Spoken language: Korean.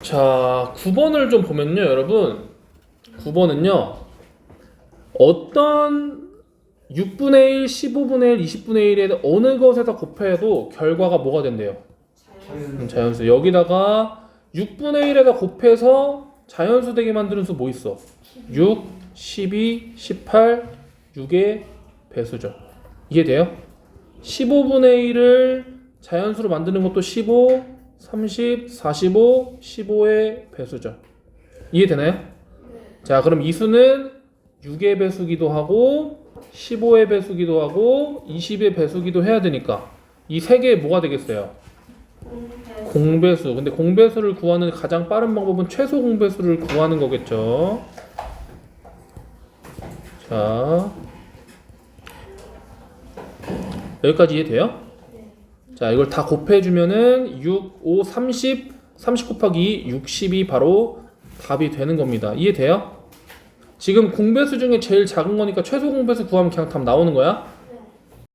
자, 9번을 좀 보면요, 여러분. 9번은요. 어떤 6분의 1, 15분의 1, 20분의 1에 어느 것에다 곱해도 결과가 뭐가 된대요? 음, 자연수. 여기다가 6분의 1에다 곱해서 자연수 되게 만드는 수 뭐 있어? 6, 12, 18, 6의 배수죠. 이해돼요? 15분의 1을 자연수로 만드는 것도 15, 30, 45, 15의 배수죠. 이해되나요? 자, 그럼 이 수는 6의 배수기도 하고 15의 배수기도 하고 20의 배수기도 해야 되니까 이 세 개의 뭐가 되겠어요? 공배수. 근데 공배수를 구하는 가장 빠른 방법은 최소 공배수를 구하는 거겠죠. 자. 여기까지 이해돼요? 자, 이걸 다 곱해주면은 6, 5, 30, 30 곱하기 60이 바로 답이 되는 겁니다. 이해돼요? 지금 공배수 중에 제일 작은 거니까 최소 공배수 구하면 그냥 답 나오는 거야.